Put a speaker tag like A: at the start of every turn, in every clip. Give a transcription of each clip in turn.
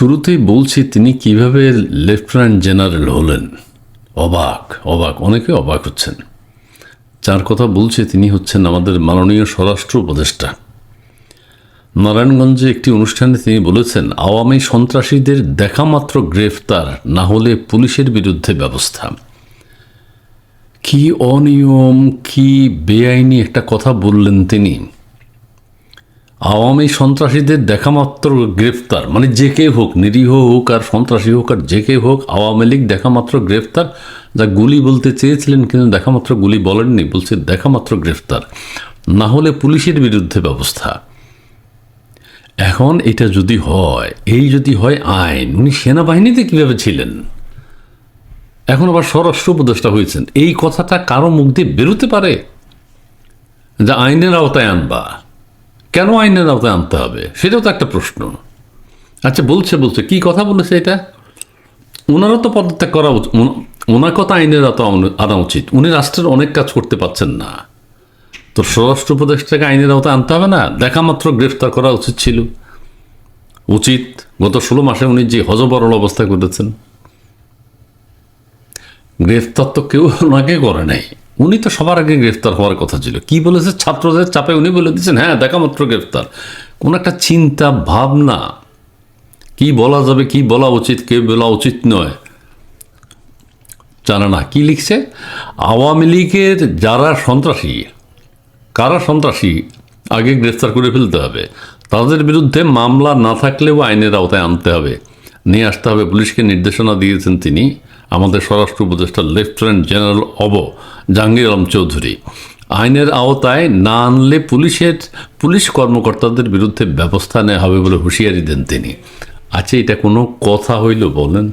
A: শুরুতেই বলছি তিনি কীভাবে লেফটেন্যান্ট জেনারেল হলেন। অবাক অবাক, অনেকে অবাক হচ্ছেন। যার কথা বলছে, তিনি হচ্ছেন আমাদের মাননীয় স্বরাষ্ট্র উপদেষ্টা। নারায়ণগঞ্জে একটি অনুষ্ঠানে তিনি বলেছেন, আওয়ামী সন্ত্রাসীদের দেখামাত্র গ্রেফতার না হলে পুলিশের বিরুদ্ধে ব্যবস্থা। কি অনিয়ম, কি বেআইনি একটা কথা বললেন তিনি। আওয়ামী সন্ত্রাসীদের দেখামাত্র গ্রেফতার মানে যে কেউ হোক, নিরীহ হোক আর সন্ত্রাসী হোক আর যে কেউ হোক, আওয়ামী লীগ দেখামাত্র গ্রেফতার। যা গুলি বলতে চেয়েছিলেন কিন্তু দেখামাত্র গুলি বলেননি, বলছে দেখামাত্র গ্রেফতার। না হলে পুলিশের বিরুদ্ধে ব্যবস্থা। এখন এটা যদি হয়, এই যদি হয় আইন, উনি সেনাবাহিনীতে কীভাবে ছিলেন? এখন আবার স্বরাষ্ট্র উপদেষ্টা হয়েছেন। এই কথাটা কারও মুখ দিয়ে বেরোতে পারে? যা আইনের আওতায় আনবা। কেন আইনের আওতায় আনতে হবে? সেটাও তো একটা প্রশ্ন। আচ্ছা বলছে বলছে। কি কথা বলেছে এটা? ওনারও তো পদত্যাগ করা উচিত। ওনার কথা আইনের আওতা আনা উচিত। উনি রাষ্ট্রের অনেক কাজ করতে পারছেন না। তো স্বরাষ্ট্র উপদেষ্টাকে আইনের আওতায় আনতে হবে না? দেখা মাত্র গ্রেফতার করা উচিত ছিল। উচিত। গত ষোলো মাসে উনি যে হজবরল অবস্থা করেছেন। গ্রেফতার তো কেউ ওনাকে করে নাই। উনি তো সবার আগে গ্রেফতার হওয়ার কথা ছিল। কি বলেছে? ছাত্রদের চাপে উনি বলে দিচ্ছেন হ্যাঁ দেখা মাত্র গ্রেফতার। কোন একটা চিন্তা, ভাবনা, কি বলা যাবে, কি বলা উচিত, কে বলা উচিত নয়, জানে না। কি লিখছে? আওয়ামী লীগের যারা সন্ত্রাসী, কারা সন্ত্রাসী, আগে গ্রেফতার করে ফেলতে হবে। তাদের বিরুদ্ধে মামলা না থাকলেও আইনের আওতায় আনতে হবে। নিয়ে আসতে হবে। পুলিশকে নির্দেশনা দিয়েছেন তিনি। আমাদের স্বরাষ্ট্র উপদেষ্টা লেফটেন্যান্ট জেনারেল অব জাহাঙ্গীর আলম চৌধুরী। আইনের আওতায় না আনলে পুলিশের, পুলিশ কর্মকর্তাদের বিরুদ্ধে ব্যবস্থা নেওয়া হবে বলে হুঁশিয়ারি দেন তিনি। আচ্ছা এটা কোনো কথা হইল বলেন?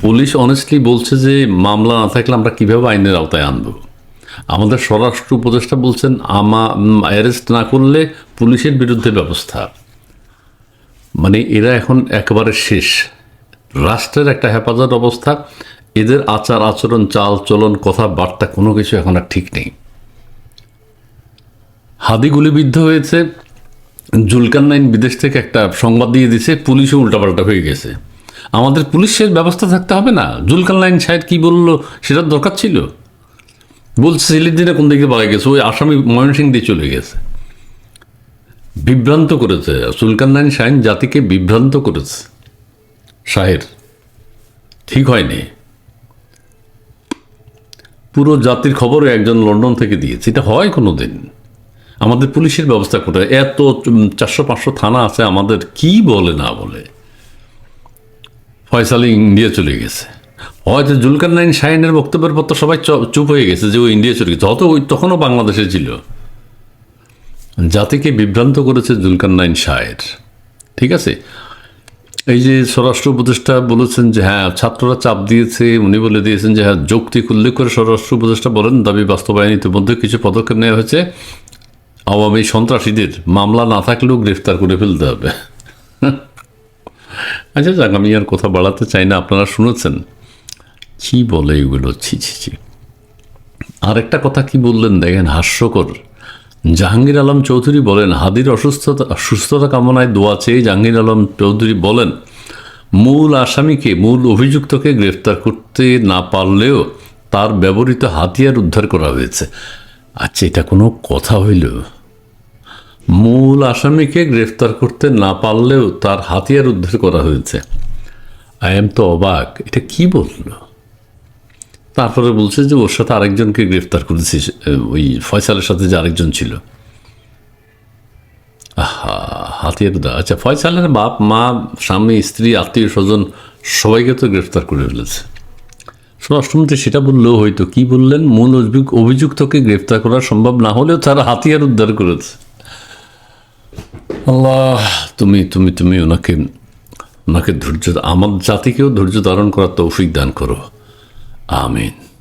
A: পুলিশ অনেস্টলি বলছে যে মামলা না থাকলে আমরা কীভাবে আইনের আওতায় আনব? আমাদের স্বরাষ্ট্র উপদেষ্টা বলছেন, আমা অ্যারেস্ট না করলে পুলিশের বিরুদ্ধে ব্যবস্থা। মানে এরা এখন একেবারে শেষ। রাষ্ট্রের একটা হেফাজত অবস্থা। এদের আচার, আচরণ, চাল, চলন, কথাবার্তা কোনো কিছু এখন আর ঠিক নেই। হাদি গুলিবিদ্ধ হয়েছে। জুলকান নাইন বিদেশ থেকে একটা সংবাদ দিয়ে দিছে, পুলিশও উল্টাপাল্টা হয়ে গেছে। আমাদের পুলিশের ব্যবস্থা থাকতে হবে না। জুলকার নাইন সাহেব কি বলল সেটার দরকার ছিল? বলছে সিলিদিনে কোন দিকে পাওয়া গেছে? ওই আসামি ময়মনসিং দিয়ে চলে গেছে। বিভ্রান্ত করেছে। সুলকান নাইন শাহিন জাতিকে বিভ্রান্ত করেছে। শাহের ঠিক হয়নি। পুরো জাতির খবরও একজন লন্ডন থেকে দিয়েছে। এটা হয় কোনো দিন আমাদের পুলিশের ব্যবস্থা করে এত চারশো পাঁচশো থানা আছে, আমাদের কি বলে না বলে? ফয়সালি ইন্ডিয়া চলে গেছে। হয়তো জুলকার নাইন শাহিনের বক্তব্যের পর তো সবাই চুপ হয়ে গেছে যে ও ইন্ডিয়া চলে গেছে। হয়তো ওই তখনও বাংলাদেশে ছিল। জাতিকে বিভ্রান্ত করেছে জুলকার নাইন শাহের। ঠিক আছে? এই যে স্বরাষ্ট্র উপদেষ্টা বলেছেন যে হ্যাঁ ছাত্ররা চাপ দিয়েছে, উনি বলে দিয়েছেন যে হ্যাঁ যৌক্তিক উল্লেখ করে স্বরাষ্ট্র উপদেষ্টা বলেন, দাবি বাস্তবায়ন ইতিমধ্যে কিছু পদক্ষেপ নেওয়া হয়েছে। আওয়ামী সন্ত্রাসীদের মামলা না থাকলেও গ্রেফতার করে ফেলতে হবে। আচ্ছা যাক, আমি আর কথা বাড়াতে চাই না, আপনারা শুনেছেন। কি বলে এগুলো? ছি ছি ছি। আরেকটা কথা কি বললেন, দেখেন, হাস্যকর। জাহাঙ্গীর আলম চৌধুরী বলেন, হাদির অসুস্থতা, সুস্থতা কামনায় দোয়া চেয়ে জাহাঙ্গীর আলম চৌধুরী বলেন, মূল আসামিকে, মূল অভিযুক্তকে গ্রেফতার করতে না পারলেও তার ব্যবহৃত হাতিয়ার উদ্ধার করা হয়েছে। আচ্ছা এটা কোনো কথা হইল? মূল আসামিকে গ্রেফতার করতে না পারলেও তার হাতিয়ার উদ্ধার করা হয়েছে। আই এম তো অবাক, এটা কি বলল? তারপরে বলছে যে ওর সাথে আরেকজনকে গ্রেফতার করেছি ওই ফয়সালের সাথে যে আরেকজন ছিল। আহা, হাতিয়ার দা। আচ্ছা ফয়সালের বাপ, মা, স্বামী, স্ত্রী, আত্মীয় স্বজন সবাইকে তো গ্রেফতার করে ফেলেছে। স্বরাষ্ট্রমন্ত্রী সেটা বললেও হয়তো, কি বললেন? মূল অভিযুক- অভিযুক্তকে গ্রেফতার করা সম্ভব না হলেও তারা হাতিয়ার উদ্ধার করেছে। আল্লাহ, তুমি তুমি তুমি ওনাকে ওনাকে ধৈর্য, আমার জাতিকেও ধৈর্য ধারণ করার তৌফিক দান করো। Amen.